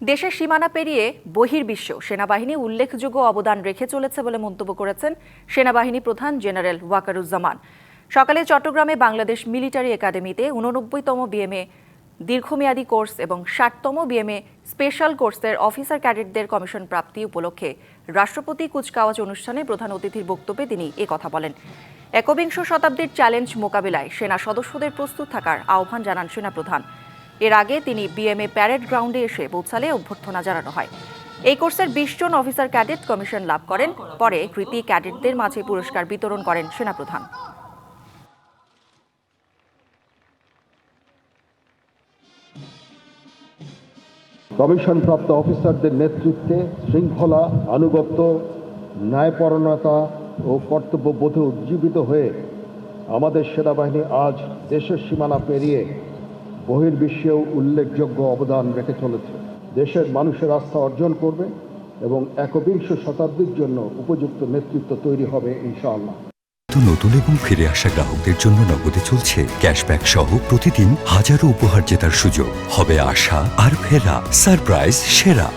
দেশের সীমানা পেরিয়ে বহির্বিশ্ব, সেনাবাহিনী উল্লেখযোগ্য অবদান রেখে চলেছে বলে মন্তব্য করেছেন সেনাবাহিনী প্রধান জেনারেল ওয়াকারুজ্জামান। সকালে চট্টগ্রামে বাংলাদেশ মিলিটারি একাডেমিতে উননব্বইতম বিএমএ দীর্ঘমেয়াদী কোর্স এবং ষাটতম বিএমএ স্পেশাল কোর্সের অফিসার ক্যাডেটদের কমিশন প্রাপ্তি উপলক্ষে রাষ্ট্রপতি কুচকাওয়াজ অনুষ্ঠানে প্রধান অতিথির বক্তব্যে তিনি একথা বলেন। একবিংশ শতাব্দীর চ্যালেঞ্জ মোকাবিলায় সেনা সদস্যদের প্রস্তুত থাকার আহ্বান জানান সেনাপ্রধান। এর আগে তিনি বিএমএ প্যারেড গ্রাউন্ডে এসে পৌঁছালে অভ্যর্থনা জানানো হয়। এই কোর্সের বিশ জন অফিসার ক্যাডেট কমিশন লাভ করেন। পরে কৃতি ক্যাডেটদের মাঝে পুরস্কার বিতরণ করেন সেনাপ্রধান। কমিশনপ্রাপ্ত অফিসারদের নেতৃত্বে শৃঙ্খলা, আনুগত্য ন্যায়পরণতা ও কর্তব্যবোধে উজ্জীবিত হয়ে আমাদের সেনাবাহিনী আজ দেশের সীমানা পেরিয়ে বহির্বিশ্বেও উল্লেখযোগ্য অবদান রেখে চলেছে। দেশের মানুষের আস্থা অর্জন করবে এবং একবিংশ শতাব্দীর জন্য উপযুক্ত নেতৃত্ব তৈরি হবে, ইনশাআল্লাহ। নতুন এবং ফিরে আসা গ্রাহকদের জন্য নগদে চলছে ক্যাশব্যাক সহ প্রতিদিন হাজারো উপহার জেতার সুযোগ। হবে আশা আর ফেরা, সারপ্রাইজ, সেরা।